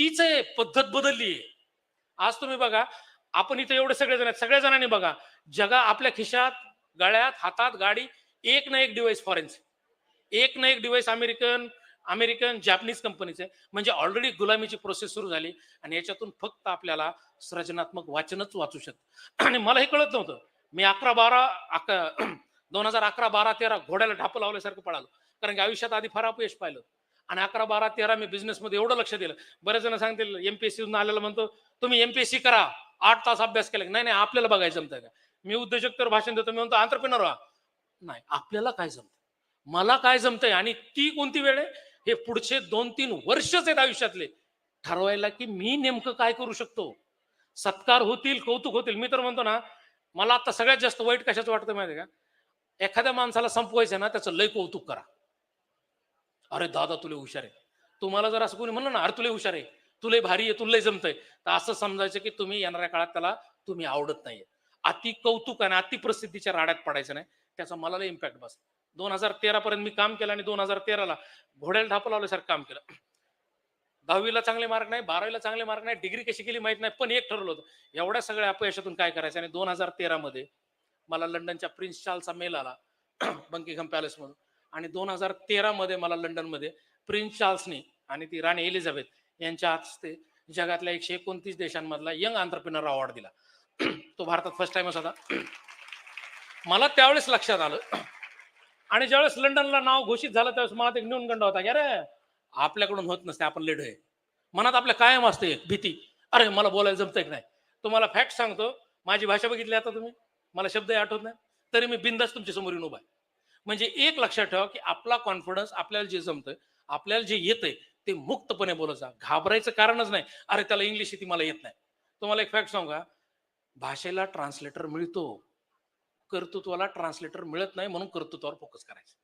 तीच आहे पद्धत बदलली आहे. आज तुम्ही बघा आपण इथे एवढे सगळे जण सगळ्या जणांनी बघा जगा आपल्या खिशात गळ्यात हातात गाडी एक ना एक डिव्हाइस फॉरेनचे एक ना एक डिव्हाइस अमेरिकन अमेरिकन जॅपनीज कंपनीचे म्हणजे ऑलरेडी गुलामीची प्रोसेस सुरू झाली आणि याच्यातून फक्त आपल्याला सृजनात्मक वाचनच वाचू शकतं. आणि मला हे कळत नव्हतं. मी अकरा बारा अकरा दोन हजार अकरा बारा तेरा घोड्याला ढापं लावल्यासारखं पळालो. कारण की आयुष्यात आधी फार अपयश पाहिलं आणि अकरा बारा तेरा मी बिझनेसमध्ये एवढं लक्ष दिलं. बरेच जण सांगतील एमपीएससी आलेला म्हणतो तुम्ही एमपीएससी करा. आठ तास अभ्यास केला. की नाही नाही आपल्याला बघायचं जमतं का? मी उद्योजक तर भाषण देतो. मी म्हणतो आंतरप्रिनर व्हा. नाही आपल्याला काय जमतं मला काय जमतंय? आणि ती कोणती वेळ आहे? हे पुढचे दोन तीन वर्षच आहेत आयुष्यातले. ठरवायला की मी नेमकं काय करू शकतो? सत्कार होतील कौतुक होतील. मी तर म्हणतो ना मला आता सगळ्यात जास्त वाईट कशाचं वाटतं माहिती आहे का? एखाद्या माणसाला संपवायचं ना त्याचं लय कौतुक करा. अरे दादा तुले हुशार आहे. तुम्हाला जर असं कोणी म्हणलं ना अरे तुले हुशार आहे. तुले भारी आहे तुला जमतंय. तर असं समजायचं की तुम्ही येणाऱ्या काळात त्याला तुम्ही आवडत नाहीये. अति कौतुक आणि अति प्रसिद्धीच्या राड्यात पडायचं नाही. त्याचा मला लय इम्पॅक्ट बस. दोन हजार तेरा पर्यंत मी काम केलं आणि दोन हजार तेराला घोड्याला ढापं लावल्यासारखं काम केलं. दहावीला चांगले मार्क नाही बारावीला चांगले मार्क नाही डिग्री कशी केली माहीत नाही पण एक ठरवलं होतं. एवढ्या सगळ्या अपयशातून काय करायचं? आणि दोन हजार तेरा मध्ये मला लंडनच्या प्रिन्स चार्ल्सचा मेल आला बंकिंगम पॅलेसमधून आणि दोन हजार तेरा मध्ये मला लंडनमध्ये प्रिन्स चार्ल्सनी आणि ती राणी एलिझाबेथ यांच्या हस्ते जगातल्या एकशे एकोणतीस देशांमधला यंग आंतरप्रिनर अवॉर्ड दिला. तो भारतात फर्स्ट टाइमच होता. मला त्यावेळेस लक्षात आलं. आणि ज्यावेळेस लंडनला नाव घोषित झालं त्यावेळेस मला एक न्यूनगंड होता की अरे आपल्याकडून होत नसते आपण लेड आहे मनात आपल्या कायम असते एक भीती. अरे मला बोलायला जमतंय की नाही? तुम्हाला फॅक्ट सांगतो. माझी भाषा बघितली आता तुम्ही? मला शब्दही आठवत नाही. तरी मी बिंदास तुमच्यासमोर येऊन उभा आहे. म्हणजे एक लक्षात ठेवा की आपला कॉन्फिडन्स आपल्याला जे जमतंय आपल्याला जे येतंय ते मुक्तपणे बोलायचं घाबरायचं कारणच नाही. अरे त्याला इंग्लिश येते मला येत नाही. तुम्हाला एक फॅक्ट सांगा भाषेला ट्रान्सलेटर मिळतो. कर्तृत्वाला ट्रान्सलेटर मिळत नाही म्हणून कर्तृत्वावर फोकस करायचं.